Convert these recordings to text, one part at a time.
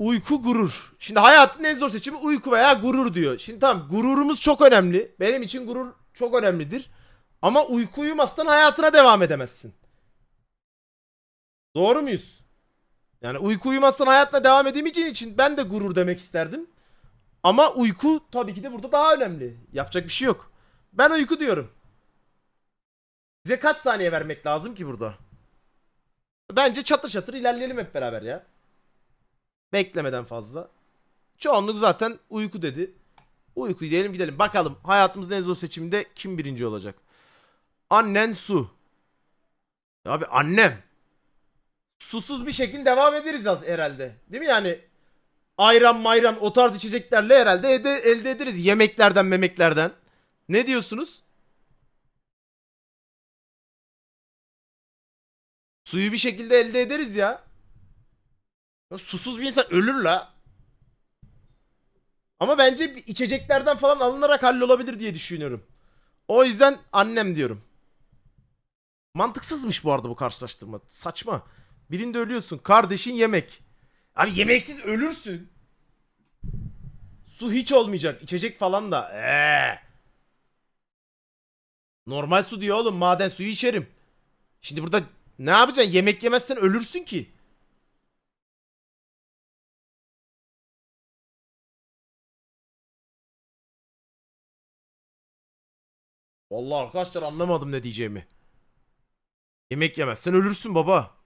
Uyku gurur. Şimdi hayatın en zor seçimi uyku veya gurur diyor. Şimdi tamam gururumuz çok önemli. Benim için gurur çok önemlidir. Ama uyku uyumazsan hayatına devam edemezsin. Doğru muyuz? Yani uyku uyumazsan hayatına devam edemeyeceğin için ben de gurur demek isterdim. Ama uyku tabii ki de burada daha önemli. Yapacak bir şey yok. Ben uyku diyorum. Size kaç saniye vermek lazım ki burada? Bence çatır çatır ilerleyelim hep beraber ya. Beklemeden fazla. Çoğunluk zaten uyku dedi. Uyku diyelim gidelim. Bakalım hayatımızın en zor seçiminde kim birinci olacak? Annen su. Abi annem. Susuz bir şekilde devam ederiz az herhalde. Değil mi yani? Ayran mayran o tarz içeceklerle herhalde ede- elde ederiz. Yemeklerden memeklerden. Ne diyorsunuz? Suyu bir şekilde elde ederiz ya. Susuz bir insan ölür la. Ama bence içeceklerden falan alınarak hallolabilir diye düşünüyorum. O yüzden annem diyorum. Mantıksızmış bu arada bu karşılaştırma. Saçma. Birinde ölüyorsun. Kardeşin yemek. Abi yemeksiz ölürsün. Su hiç olmayacak. İçecek falan da. Ee. Normal su diyor oğlum. Maden suyu içerim. Şimdi burada ne yapacaksın? Yemek yemezsen ölürsün ki. Vallahi arkadaşlar anlamadım ne diyeceğimi. Yemek yemezsen ölürsün baba.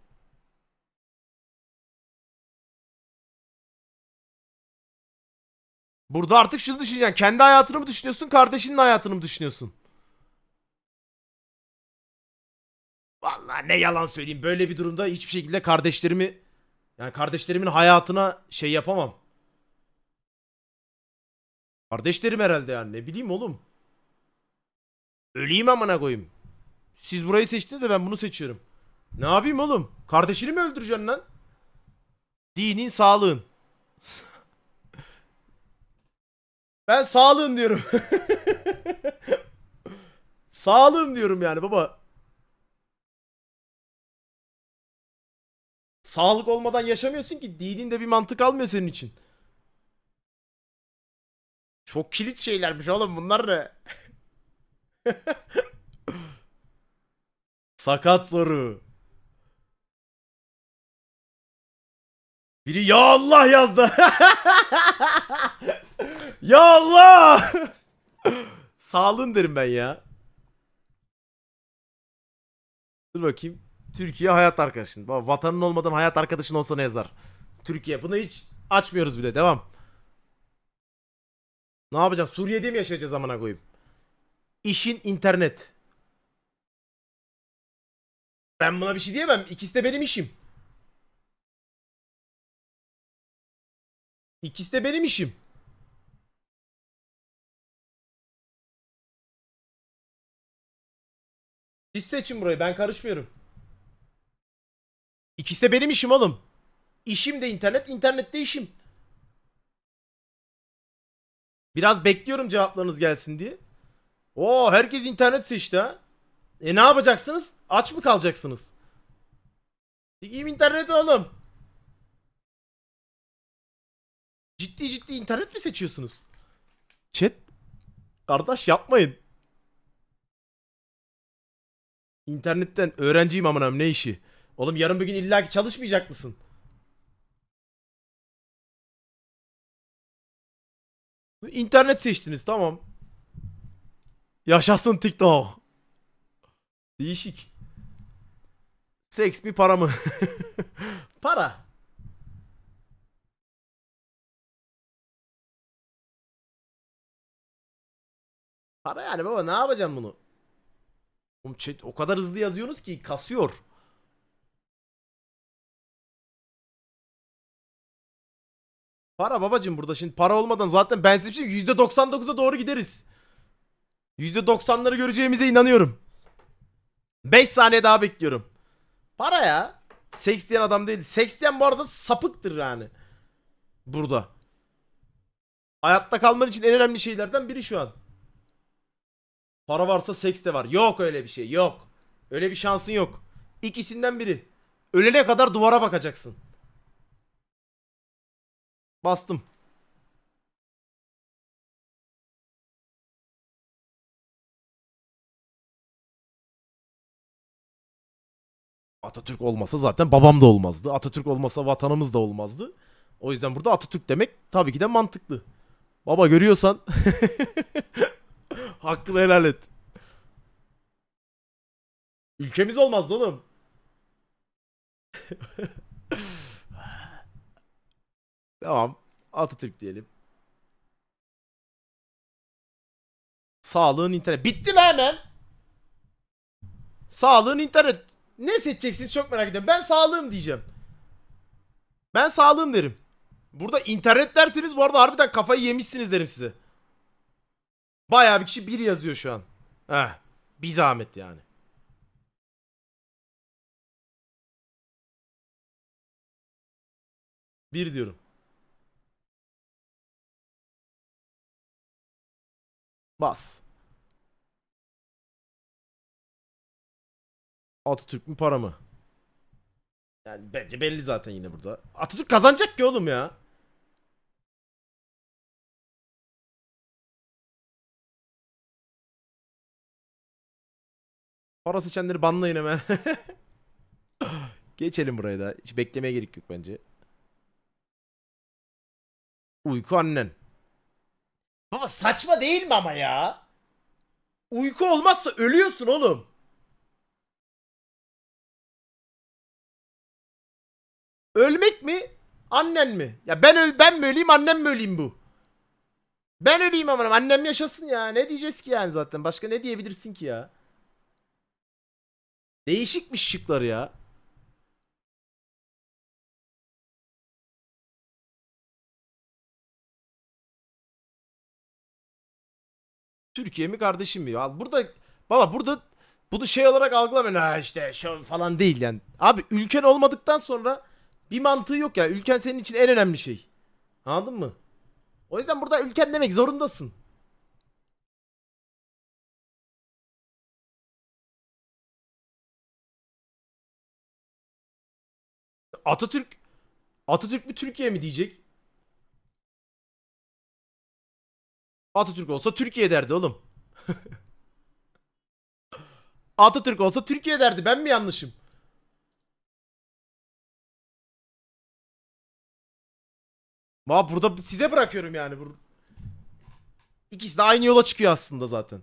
Burada artık şunu düşüneceksin. Kendi hayatını mı düşünüyorsun, kardeşinin hayatını mı düşünüyorsun? Vallahi ne yalan söyleyeyim. Böyle bir durumda hiçbir şekilde kardeşlerimi yani kardeşlerimin hayatına şey yapamam. Kardeşlerim herhalde yani ne bileyim oğlum. Öleyim amına koyayım. Siz burayı seçtiniz de ben bunu seçiyorum. Ne yapayım oğlum? Kardeşini mi öldüreceksin lan? Dinin sağlığın. Ben sağlığın diyorum. Sağlığım diyorum yani baba. Sağlık olmadan yaşamıyorsun ki. Dininde bir mantık almıyor senin için. Çok kilit şeylermiş oğlum bunlar ne? Sakat soru. Biri ya Allah yazdı. ya Allah. Sağlığın derim ben ya. Dur bakayım. Türkiye hayat arkadaşın. Vatanın olmadan hayat arkadaşın olsa ne yazar? Türkiye. Bunu hiç açmıyoruz bile. Devam. Ne yapacağız? Suriye'de mi yaşayacağız amına koyayım? İşin internet. Ben buna bir şey diyemem. İkisi de benim işim. İkisi de benim işim. Siz seçin burayı. Ben karışmıyorum. İkisi de benim işim oğlum. İşim de internet, internette işim. Biraz bekliyorum cevaplarınız gelsin diye. Oo herkes internet seçti ha. E ne yapacaksınız? Aç mı kalacaksınız? Sikeyim internet oğlum. Ciddi ciddi internet mi seçiyorsunuz? Chat. Kardeş yapmayın. İnternetten öğrenciyim amınam ne işi? Oğlum yarın bir gün illaki çalışmayacak mısın? İnternet seçtiniz tamam. Yaşasın TikTok. Değişik. Seks mi para mı? para. Para yani baba ne yapacağım bunu? Oğlum chat o kadar hızlı yazıyorsunuz ki kasıyor. Para babacım burada şimdi para olmadan zaten ben size bir şey %99'a doğru gideriz. %90'ları göreceğimize inanıyorum. 5 saniye daha bekliyorum. Para ya. Seks diyen adam değil. Seks diyen bu arada sapıktır yani. Burada. Hayatta kalman için en önemli şeylerden biri şu an. Para varsa seks de var. Yok öyle bir şey. Yok. Öyle bir şansın yok. İkisinden biri. Ölene kadar duvara bakacaksın. Bastım. Atatürk olmasa zaten babam da olmazdı. Atatürk olmasa vatanımız da olmazdı. O yüzden burada Atatürk demek tabii ki de mantıklı. Baba görüyorsan hakkını helal et. Ülkemiz olmazdı oğlum. tamam. Atatürk diyelim. Sağlığın internet. Bitti lan hemen. Sağlığın internet. Ne seçeceksiniz çok merak ediyorum. Ben sağlığım diyeceğim. Ben sağlığım derim. Burada internet derseniz bu arada harbiden kafayı yemişsiniz derim size. Bayağı bir kişi bir yazıyor şu an. Heh. Bir zahmet yani. Bir diyorum. Bas. Atatürk mü para mı? Yani bence belli zaten yine burada. Atatürk kazanacak ki oğlum ya. Para seçenleri banlayın hemen. Geçelim buraya da. Hiç beklemeye gerek yok bence. Uyku annen. Baba saçma değil mi ama ya? Uyku olmazsa ölüyorsun oğlum. Ölmek mi? Annen mi? Ya ben öl ben mi öleyim annem mi öleyim bu? Ben öleyim aman annem yaşasın ya. Ne diyeceğiz ki yani zaten? Başka ne diyebilirsin ki ya? Değişikmiş şıklar ya. Türkiye mi kardeşim mi? Ya burada baba burada bunu şey olarak algılamayın ha işte şu falan değil yani. Abi ülken olmadıktan sonra bir mantığı yok ya. Ülken senin için en önemli şey. Anladın mı? O yüzden burada ülken demek zorundasın. Atatürk Atatürk mü Türkiye mi diyecek? Atatürk olsa Türkiye derdi oğlum. Atatürk olsa Türkiye derdi. Ben mi yanlışım? Ma burada size bırakıyorum yani. İkisi de aynı yola çıkıyor aslında zaten.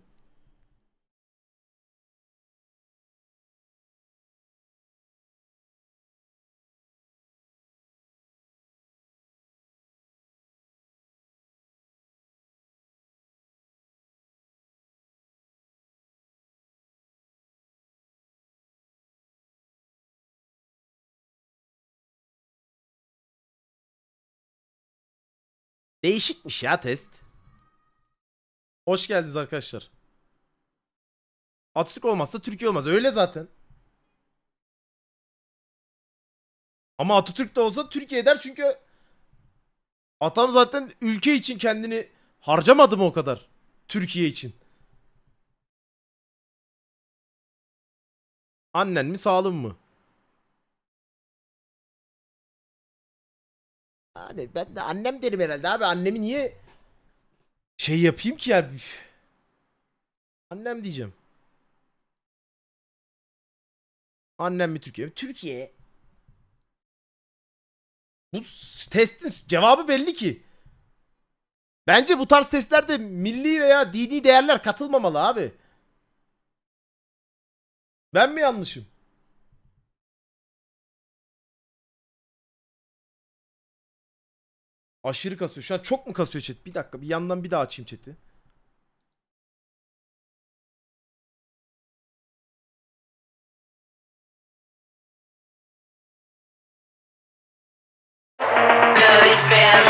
Değişikmiş ya test. Hoş geldiniz arkadaşlar. Atatürk olmazsa Türkiye olmaz. Öyle zaten. Ama Atatürk de olsa Türkiye der çünkü atam zaten ülke için kendini harcamadı mı o kadar? Türkiye için. Annen mi sağlığın mı? Hani ben de annem derim herhalde abi. Annemi niye şey yapayım ki ya? Annem diyeceğim. Annem mi Türkiye? Türkiye. Bu testin cevabı belli ki. Bence bu tarz testlerde milli veya dini değerler katılmamalı abi. Ben mi yanlışım? Aşırı kasıyor. Şu an çok mu kasıyor chat? Bir dakika bir yandan bir daha açayım chat'i. Bloody fam,